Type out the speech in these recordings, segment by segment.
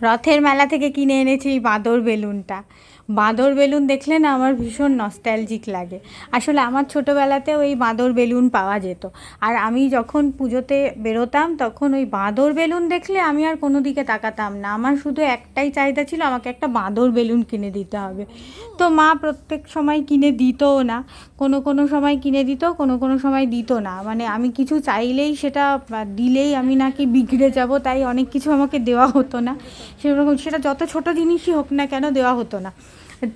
রথের মেলা থেকে কিনে এনেছি এই বাঁদর বেলুনটা। বাঁদর বেলুন দেখলে না আমার ভীষণ নস্ট্যালজিক লাগে। আসলে আমার ছোটোবেলাতেও এই বাঁদর বেলুন পাওয়া যেত। আর আমি যখন পুজোতে বেরোতাম, তখন ওই বাঁদর বেলুন দেখলে আমি আর কোনো দিকে তাকাতাম না। আমার শুধু একটাই চাহিদা ছিল, আমাকে একটা বাঁদর বেলুন কিনে দিতে হবে। তো মা প্রত্যেক সময় কিনে দিতও না। কোনো কোনো সময় কিনে দিত, কোনো কোনো সময় দিত না। মানে আমি কিছু চাইলেই সেটা দিলেই আমি নাকি বিগড়ে যাব, তাই অনেক কিছু আমাকে দেওয়া হতো না। সেরকম, সেটা যত ছোট জিনিসই হোক না কেন দেওয়া হতো না।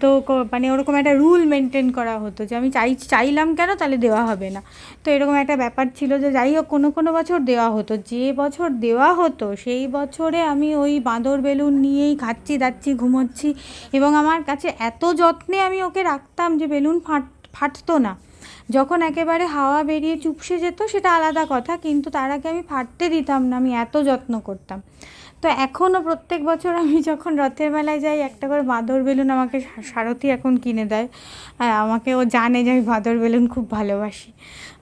তো মানে ওরকম একটা রুল মেনটেন করা হতো যে আমি চাই, চাইলাম কেন তাহলে দেওয়া হবে না। তো এরকম একটা ব্যাপার ছিল যে যাই হোক কোনো কোনো বছর দেওয়া হতো। যে বছর দেওয়া হতো সেই বছরে আমি ওই বাঁদর বেলুন নিয়েই খাচ্ছি, দাচ্ছি, ঘুমোচ্ছি এবং আমার কাছে এত যত্নে আমি ওকে রাখতাম যে বেলুন ফাট, ফাটতো না। যখন একেবারে হাওয়া বেরিয়ে চুপসে যেত, সেটা আলাদা কথা, কিন্তু তার আগে আমি ফাটতে দিতাম না, আমি এত যত্ন করতাম। তো এখনও প্রত্যেক বছর আমি যখন রথের মেলায় যাই, একটা করে বাঁদর বেলুন আমাকে সারথি এখন কিনে দেয়। হ্যাঁ আমাকে ও জানে যে আমি বাঁদর বেলুন খুব ভালোবাসি।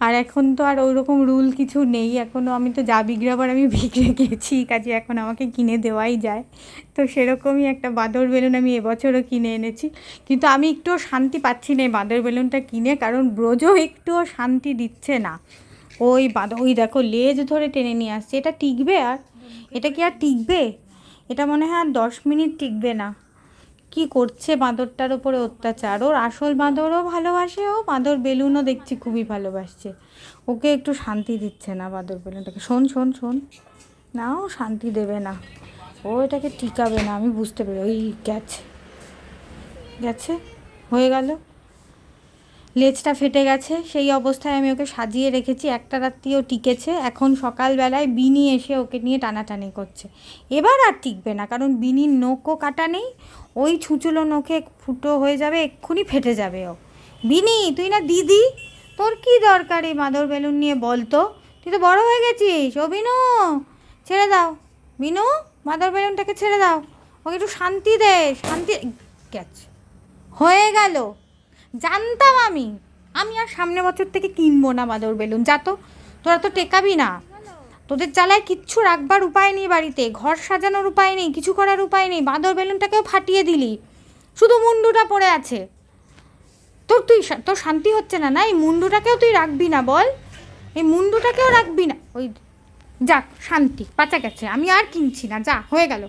আর এখন তো আর ওইরকম রুল কিছু নেই এখনও আমি তো যা বিগড়াবার আমি বিগড়ে গেছি, কাজে এখন আমাকে কিনে দেওয়াই যায়। তো সেরকমই একটা বাঁদর বেলুন আমি এবছরও কিনে এনেছি। কিন্তু আমি একটুও শান্তি পাচ্ছি না এই বাঁদর বেলুনটা কিনে, কারণ ব্রজও একটুও শান্তি দিচ্ছে না। ওই বাঁদর ওই দেখো লেজ ধরে টেনে নিয়ে আসছে। এটা টিকবে আর? এটা কি আর টিকবে? এটা মনে হয় আর দশ মিনিট টিকবে না। কি করছে বাঁদরটার ওপরে অত্যাচার? ওর আসল বাঁদরও ভালোবাসে, ও বাঁদর বেলুনও দেখছি খুবই ভালোবাসছে। ওকে একটু শান্তি দিচ্ছে না বাঁদর বেলুনটাকে। শোন শোন শোন। না, ও শান্তি দেবে না। ও এটাকে টিকাবে না, আমি বুঝতে পেরে ওই গেছে। গেছে? হয়ে গেল? লেজটা ফেটে গেছে, সেই অবস্থায় আমি ওকে সাজিয়ে রেখেছি। একটা রাত্রিও টিকেছে। এখন সকালবেলায় বিনি এসে ওকে নিয়ে টানাটানি করছে। এবার আর টিকবে না, কারণ বিনির নখও কাটা নেই, ওই ছুঁচুলো নখে ফুটো হয়ে যাবে, এক্ষুনি ফেটে যাবে ও। বিনি, তুই না দিদি? তোর কি দরকার এই মাদর বেলুন নিয়ে বল তো? তুই তো বড় হয়ে গেছিস। ও বিনু, ছেড়ে দাও। বিনু মাদর বেলুনটাকে ছেড়ে দাও। ওকে একটু শান্তি দে, শান্তি গেছে। হয়ে গেল। জানতাম আমি। আমি আর সামনে বছর থেকে কিনবো না বাদর বেলুন। যা তো, তোরা তো টেকাবি না। তোদের জ্বালায় কিচ্ছু রাখবার উপায় নেই বাড়িতে। ঘর সাজানোর উপায় নেই, কিছু করার উপায় নেই। বাঁদর বেলুনটাকেও ফাটিয়ে দিলি। শুধু মুন্ডুটা পড়ে আছে। তোর তুই তোর শান্তি হচ্ছে না না? এই মুন্ডুটাকেও তুই রাখবি না বল। এই মুন্ডুটাকেও রাখবি না। ওই, যাক, শান্তি, পাচা গেছে। আমি আর কিনছি না। যা, হয়ে গেল।